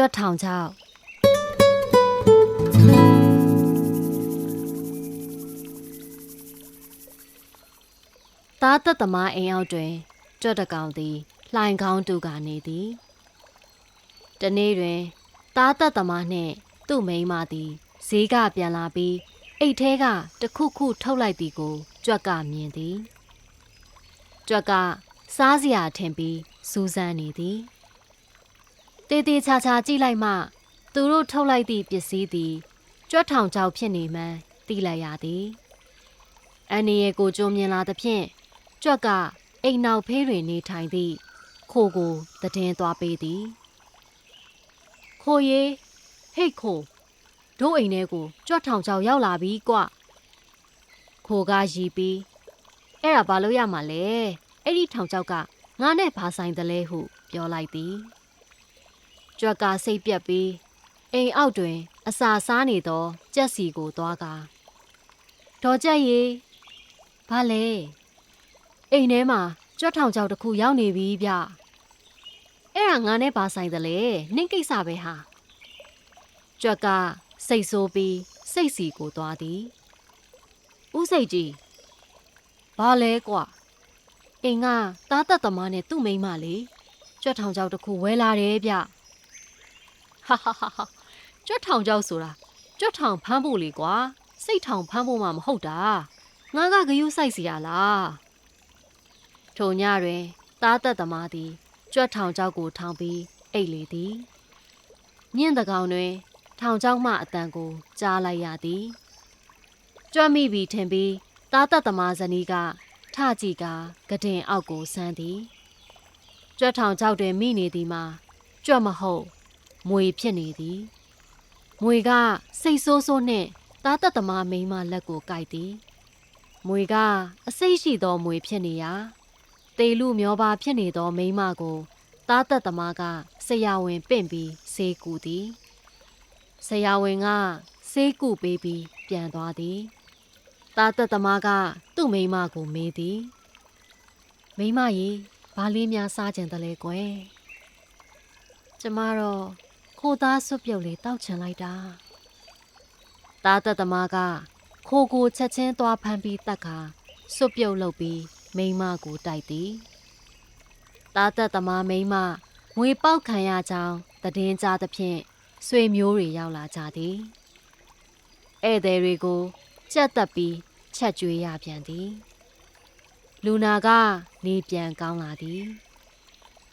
ကြွက်ထောင်ချောက်သားသက်သမားအိမ်အောက်တွင်ကြွက်တကောင်သည်လှိုင်ကောင်းတူကနေသည်တနေ့တွင်သားသက်သမားနှင့်သူ့မိန်းမသည်ဈေးကပြန်လာပြီးအိတ်ထဲကတခုခုထုတ်လိုက်သည်ကိုကြွက်ကမြင်သည်ကြွက်ကစားစရာထင်ပြီးစူးစမ်းနေသည် တေးသေးချာချာကြည့်လိုက်မှ သူတို့ထုတ်လိုက်သည့်ပစ္စည်းသည်ကြွက်ထောင်ချောက်ဖြစ်နေမှန်းသိလိုက်ရသည်အန်နီရဲ့ကိုကြုံမြင်လာသဖြင့်ကြွက်ကအိမ်နောက်ဖေးတွင်နေထိုင်သည့်ခိုကိုတည်င်းသွားပေးသည်ခိုရေဟိတ်ခိုတို့အိမ်ထဲကိုကြွက်ထောင်ချောက်ရောက်လာပြီကွခိုကရီပြီးအဲ့ဒါဘာလို့ရမှာလဲအဲ့ဒီထောင်ချောက်ကငါနဲ့ဘာဆိုင်တလဲဟု ပြောလိုက်သည် ကြွက်ကစိတ်ပြက်ပြီးအိမ်အောက်တွင် အစာစားနေသောကြက်စီကိုသွားကာဒေါ်ကြက်ရေဘာလဲအိမ်ထဲမှာကြွက်ထောင်ချောက်တစ်ခုရောက်နေပြီဗျအဲ့ဒါငါနဲ့ဘာဆိုင်တလဲနှင်းကိစ္စပဲဟာကြွက်ကစိတ်ဆိုးပြီးစိတ်စီကိုသွားသည်ဥစိတ်ကြီးဘာလဲကွာအိမ်ကတားသက်သမားနဲ့သူ့မိန်းမလေးကြွက်ထောင်ချောက်တစ်ခုဝဲလာတယ်ဗျ ဟာဟာဟာဟာကြွက်ထောင်ချောက်ဆိုတာကြွက်ထောင်ဖမ်းဖို့လေကွာစိတ်ထောင်ဖမ်းဖို့မှမဟုတ်တာငါကဂယုစိုက်စီရလားထိုညတွင်တားသက်သမားသည်ကြွက်ထောင်ချောက်ကိုထောင်ပြီးအိတ်လေသည်ညင့်တကောင်တွင် ထောင်ချောက်မှအတန်ကိုကြားလိုက်ရသည်ကြွက်မိပြီထင်ပြီးတားသက်သမားဇနီးကထကြည့်ကကတင်အောက်ကိုဆန်းသည်ကြွက်ထောင်ချောက်တွင်မိနေသည်မှာကြွက်မဟုတ် မွေဖြစ်နေသည်မွေကစိတ်ဆိုးဆိုးနှင့်တားသက်သမားမိန်းမလက်ကိုကိုက်သည်မွေကအစိတ်ရှိသောမွေဖြစ်နေရာတေလူမျောပါဖြစ်နေသောမိန်းမကိုတားသက်သမားကဆရာဝန်ပင့်ပြီးဆေးကူသည်ဆရာဝန်ကဆေးကူပေးပြီးပြန်သွားသည်တားသက်သမားကသူ့မိန်းမကိုမေးသည်မိန်းမကြီးဘာလေးများစားကြင်တယ်လဲကွယ်ကျမတော့ ခိုသားဆွပြုတ်လေးတောက်ချင်လိုက်တာတားသက်သမားကခိုကိုချက်ချင်းသွားဖမ်းပြီးတတ်ခါဆွပြုတ်လုပ်ပြီးမိန်းမကိုတိုက်သည်တားသက်သမားမိန်းမငွေပေါက်ခံရကြောင်းတည်င်းကြသဖြင့်ဆွေမျိုးတွေရောက်လာကြသည်ဧည့်သည်တွေကိုကြက်တက်ပြီးချက်ကျွေးရပြန်သည် လူနာကနေပြန်ကောင်းလာသည်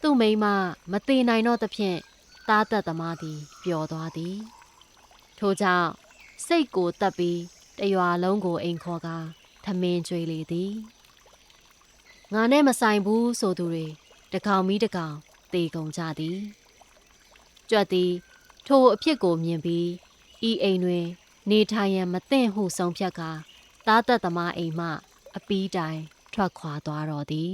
သူ့မိန်းမမသေးနိုင်တော့သဖြင့် တားသက်သမားသည်ပျော်သွားသည်ထို့ကြောင့်စိတ်ကိုတက်ပြီးတရွာလုံးကိုအိမ်ခေါ်ကာထမင်းကျွေးလေသည်ငါနဲ့မဆိုင်ဘူးဆိုသူတွေတကောင်မီတကောင်တေကုန်ကြသည်ကြွက်သည်ထိုအဖြစ်ကိုမြင်ပြီးဤအိမ်တွင် နေထိုင်ရန်မသင့်ဟုဆုံးဖြတ်ကာတားသက်သမားအိမ်မှ အပီးတိုင်ထွက်ခွာသွားတော်သည်